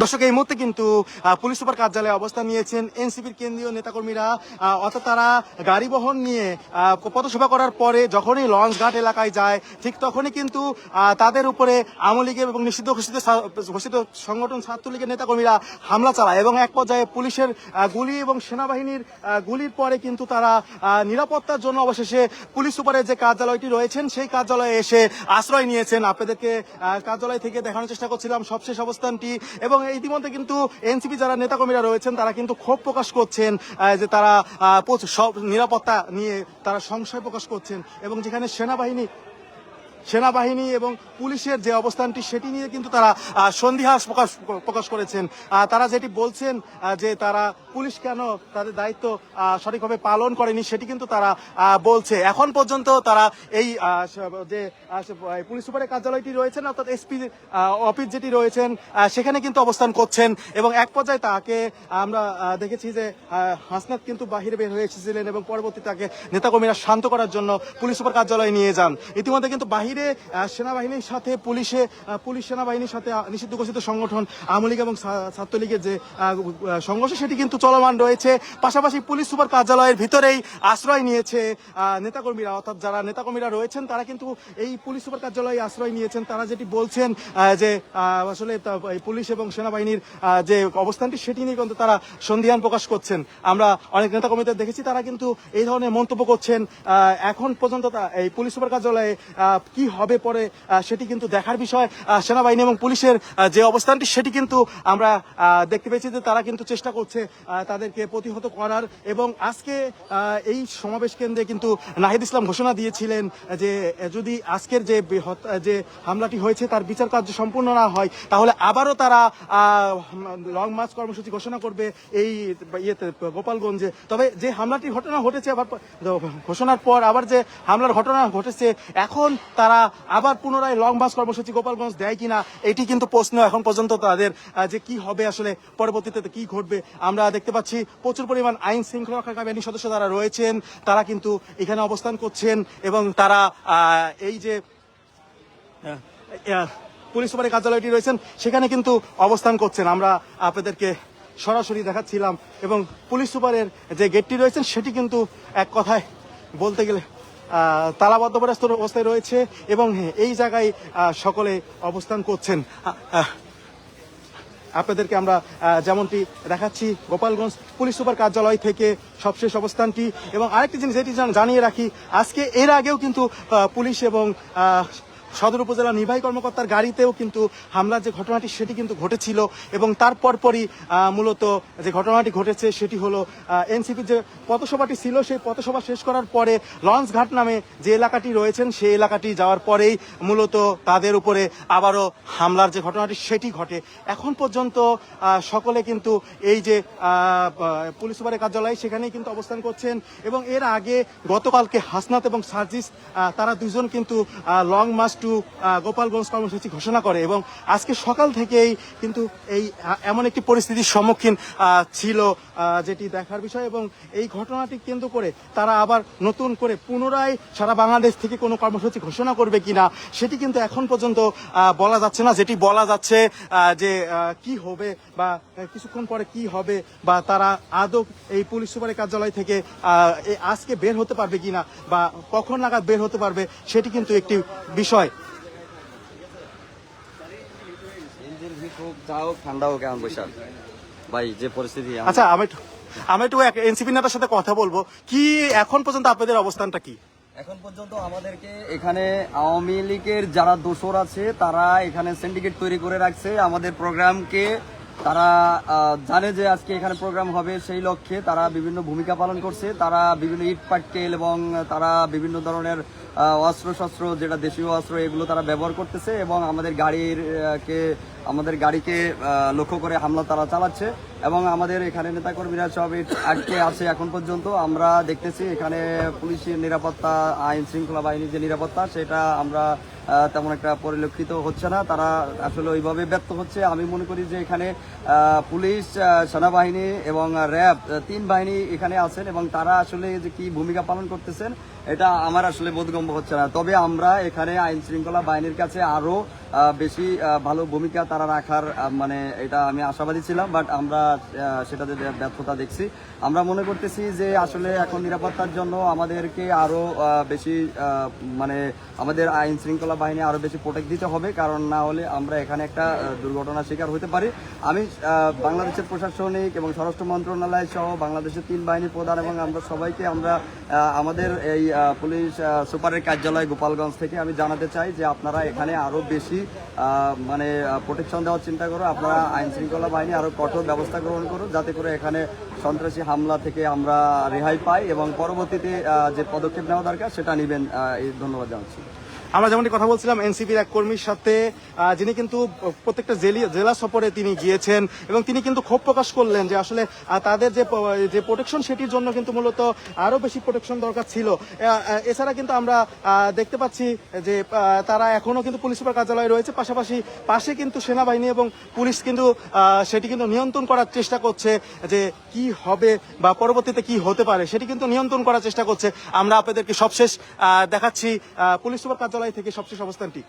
দর্শক, এই মুহূর্তে কিন্তু পুলিশ সুপার কার্যালয়ে অবস্থান নিয়েছেন এনসিপির কেন্দ্রীয় নেতাকর্মীরা। অর্থাৎ তারা গাড়ি বহন নিয়ে পথসভা করার পরে যখনই লঞ্চ ঘাট এলাকায় যায়, ঠিক তখনই কিন্তু তাদের উপরে আওয়ামী লীগের এবং নিষিদ্ধ ঘোষিত ঘোষিত সংগঠন ছাত্রলীগের নেতাকর্মীরা হামলা চালায় এবং এক পর্যায়ে পুলিশের গুলি এবং সেনাবাহিনীর গুলির পরে কিন্তু তারা নিরাপত্তার জন্য অবশেষে পুলিশ সুপারের যে কার্যালয়টি রয়েছেন, সেই কার্যালয়ে এসে আশ্রয় নিয়েছেন। আপনাদেরকে কার্যালয় থেকে দেখানোর চেষ্টা করছিলাম সবশেষ অবস্থানটি এবং ইতিমধ্যে কিন্তু এনসিপি যারা নেতাকর্মীরা রয়েছেন, তারা কিন্তু ক্ষোভ প্রকাশ করছেন যে তারা সব নিরাপত্তা নিয়ে তারা সংশয় প্রকাশ করছেন এবং যেখানে সেনাবাহিনী সেনাবাহিনী এবং পুলিশের যে অবস্থানটি, সেটি নিয়ে কিন্তু তারা সন্দিহাস প্রকাশ প্রকাশ করেছেন। তারা যেটি বলছেন যে তারা পুলিশ কেন তাদের দায়িত্ব সঠিকভাবে পালন করেনি, সেটি কিন্তু তারা বলছে। এখন পর্যন্ত তারা এই যে পুলিশ সুপারের কার্যালয়টি রয়েছেন অর্থাৎ এসপি অফিস যেটি রয়েছেন সেখানে কিন্তু অবস্থান করছেন এবং এক পর্যায়ে তাকে আমরা দেখেছি যে হাসনাত কিন্তু বাহিরে বের হয়ে এসেছিলেন এবং পরবর্তী তাকে নেতাকর্মীরা শান্ত করার জন্য পুলিশ সুপার কার্যালয়ে নিয়ে যান। ইতিমধ্যে কিন্তু বাহিরে আহ, সেনাবাহিনীর সাথে পুলিশে পুলিশ সেনাবাহিনীর সাথে নিষিদ্ধ ঘোষিত সংগঠন আওয়ামী লীগ এবং ছাত্রলীগের যে সংঘর্ষ সেটি কিন্তু চলমান রয়েছে। পাশাপাশি পুলিশ সুপার কার্যালয়ের ভিতরেই আশ্রয় নিয়েছে নেতাকর্মীরা। অর্থাৎ যারা নেতাকর্মীরা রয়েছেন তারা কিন্তু এই পুলিশ সুপার কার্যালয়ে আশ্রয় নিয়েছেন। তারা যেটি বলছেন যে আসলে পুলিশ এবং সেনাবাহিনীর যে অবস্থানটি সেটি নিয়ে কিন্তু তারা সন্ধিহান প্রকাশ করছেন। আমরা অনেক নেতাকর্মীদের দেখেছি তারা কিন্তু এই ধরনের মন্তব্য করছেন এখন পর্যন্ত এই পুলিশ সুপার কার্যালয়ে কি হবে পরে সেটি কিন্তু দেখার বিষয় সেনাবাহিনী এবং পুলিশের যে অবস্থানটি, সেটি কিন্তু আমরা দেখতে পেয়েছি যে তারা কিন্তু চেষ্টা করছে তাদেরকে প্রতিহত করার এবং আজকে এই সমাবেশ কেন্দ্রে কিন্তু নাহিদ ইসলাম ঘোষণা দিয়েছিলেন যে, যদি আজকের যে যে হামলাটি হয়েছে, তার বিচার কার্য সম্পূর্ণ না হয়, তাহলে আবারও তারা লং মার্চ কর্মসূচি ঘোষণা করবে এই ইয়েতে, গোপালগঞ্জে। তবে যে হামলাটি ঘটনা ঘটেছে আবার ঘোষণার পর আবার যে হামলার ঘটনা ঘটেছে, এখন তারা আবার পুনরায় লং মার্চ কর্মসূচি গোপালগঞ্জ দেয় কিনা, এটি কিন্তু প্রশ্ন এখন পর্যন্ত তাদের যে কি হবে আসলে পরবর্তীতে কি ঘটবে, আমরা দেখতে পাচ্ছি প্রচুর পরিমাণ আইন শৃঙ্খলা রক্ষা বাহিনীর সদস্য যারা রয়েছেন, তারা কিন্তু এখানে অবস্থান করছেন এবং তারা এই যে পুলিশ সুপারের কার্যালয়টি রয়েছেন, সেখানে কিন্তু অবস্থান করছেন। আমরা আপনাদেরকে সরাসরি দেখাচ্ছিলাম এবং পুলিশ সুপারের যে গেটটি রয়েছেন, সেটি কিন্তু এক কথায় বলতে গেলে তালাবদ্ধ অবস্থায় রয়েছে এবং এই জায়গায় সকলে অবস্থান করছেন। আপনাদেরকে আমরা যেমনটি দেখাচ্ছি, গোপালগঞ্জ পুলিশ সুপার কার্যালয় থেকে সবশেষ অবস্থানটি। এবং আরেকটি জিনিস, এটি জান- জানিয়ে রাখি, আজকে এর আগেও কিন্তু পুলিশ এবং সদর উপজেলা নির্বাহী কর্মকর্তার গাড়িতেও কিন্তু হামলার যে ঘটনাটি, সেটি কিন্তু ঘটেছিল এবং তারপর পরই মূলত যে ঘটনাটি ঘটেছে সেটি হলো এনসিপির যে পথসভাটি ছিল, সেই পথসভা শেষ করার পরে লঞ্চ ঘাট নামে যে এলাকাটি রয়েছেন, সেই এলাকাটি যাওয়ার পরেই মূলত তাদের উপরে আবারও হামলার যে ঘটনাটি, সেটি ঘটে। এখন পর্যন্ত সকলে কিন্তু এই যে পুলিশ সুপারের কার্যালয়, সেখানেই কিন্তু অবস্থান করছেন এবং এর আগে গতকালকে হাসনাত এবং সার্জিস তারা দুজন কিন্তু লং মার্চ টু গোপালগঞ্জ কর্মসূচি ঘোষণা করে এবং আজকে সকাল থেকেই কিন্তু এই এমন একটি পরিস্থিতির সম্মুখীন ছিল যেটি দেখার বিষয় এবং এই ঘটনাটি কেন্দ্র করে তারা আবার নতুন করে পুনরায় সারা বাংলাদেশ থেকে কোনো কর্মসূচি ঘোষণা করবে কিনা, সেটি কিন্তু এখন পর্যন্ত বলা যাচ্ছে না। যেটি বলা যাচ্ছে যে কি হবে বা কিছুক্ষণ পরে কি হবে বা তারা আদৌ এই পুলিশ সুপারের কার্যালয় থেকে আজকে বের হতে পারবে কিনা বা কখন নাগাদ বের হতে পারবে, সেটি কিন্তু একটি বিষয়। হোক যা হোক ঠান্ডা হোক এখন বৈশাখ। ভাই যে পরিস্থিতি আচ্ছা আমি আমি একটু এনসিপি নেতার সাথে কথা বলব। কি এখন পর্যন্ত আপনাদের অবস্থানটা কি? এখন পর্যন্ত আমাদেরকে এখানে আওয়ামী লীগের যারা আছে তারা এখানে সিন্ডিকেট তৈরি করে রাখছে। আমাদের প্রোগ্রামকে তারা জানে যে আজকে এখানে প্রোগ্রাম হবে, সেই লক্ষ্যে তারা বিভিন্ন ভূমিকা পালন করছে। তারা বিভিন্ন ইট পাটকেল এবং তারা বিভিন্ন ধরনের অস্ত্র শস্ত্র যেটা দেশীয় অস্ত্র, এগুলো তারা ব্যবহার করতেছে এবং আমাদের গাড়ির কে, আমাদের গাড়িকে লক্ষ্য করে হামলা তারা চালাচ্ছে এবং আমাদের এখানে নেতাকর্মীরা সব আটকে আছে এখন পর্যন্ত। আমরা দেখতেছি এখানে পুলিশের নিরাপত্তা, আইন শৃঙ্খলা বাহিনীর যে নিরাপত্তা, সেটা আমরা তেমন একটা পরিলক্ষিত হচ্ছে না। তারা আসলে ওইভাবে ব্যর্থ হচ্ছে। আমি মনে করি যে এখানে পুলিশ সেনাবাহিনী এবং র্যাব তিন বাহিনী এখানে আছেন এবং তারা আসলে যে কি ভূমিকা পালন করতেছেন, এটা আমার আসলে বোধগম্য হচ্ছে না। তবে আমরা এখানে আইন শৃঙ্খলা বাহিনীর কাছে আরও বেশি ভালো ভূমিকা তারা রাখার মানে এটা আমি আশাবাদী ছিলাম, বাট আমরা সেটাতে ব্যর্থতা দেখছি। আমরা মনে করতেছি যে আসলে এখন নিরাপত্তার জন্য আমাদেরকে আরও বেশি মানে আমাদের আইন শৃঙ্খলা বাহিনী আরও বেশি প্রোটেক্ট দিতে হবে, কারণ না হলে আমরা এখানে একটা দুর্ঘটনার শিকার হতে পারি। আমি বাংলাদেশের প্রশাসনিক এবং স্বরাষ্ট্র মন্ত্রণালয় সহ বাংলাদেশের তিন বাহিনী প্রধান এবং আমরা সবাইকে আমরা আমাদের এই পুলিশ সুপারের কার্যালয় গোপালগঞ্জ থেকে আমি জানাতে চাই যে আপনারা এখানে আরও বেশি মানে প্রোটেকশন দেওয়ার চিন্তা করো। আপনারা আইন শৃঙ্খলা বাহিনী আরও কঠোর ব্যবস্থা গ্রহণ করুন যাতে করে এখানে সন্ত্রাসী হামলা থেকে আমরা রেহাই পাই এবং পরবর্তীতে যে পদক্ষেপ নেওয়া দরকার সেটা নেবেন এই ধন্যবাদ জানাচ্ছি। আমরা যেমনটি কথা বলছিলাম, এনসিপির এক কর্মীর সাথে যিনি কিন্তু প্রত্যেকটা জেলি- সফরে তিনি গিয়েছেন এবং তিনি কিন্তু ক্ষোভ প্রকাশ করলেন যে আসলে তাদের যে যে প্রোটেকশন সেটির জন্য কিন্তু মূলত আরও বেশি প্রোটেকশন দরকার ছিল। এছাড়া কিন্তু আমরা দেখতে পাচ্ছি যে তারা এখনও কিন্তু পুলিশ সুপার কার্যালয়ে রয়েছে। পাশাপাশি পাশে কিন্তু সেনাবাহিনী এবং পুলিশ কিন্তু সেটি কিন্তু নিয়ন্ত্রণ করার চেষ্টা করছে যে কি হবে বা পরবর্তীতে কি হতে পারে, সেটি কিন্তু নিয়ন্ত্রণ করার চেষ্টা করছে। আমরা আপনাদেরকে সবশেষ দেখাচ্ছি পুলিশ সুপার কার্যালয় থেকে সবশেষ অবস্থানটি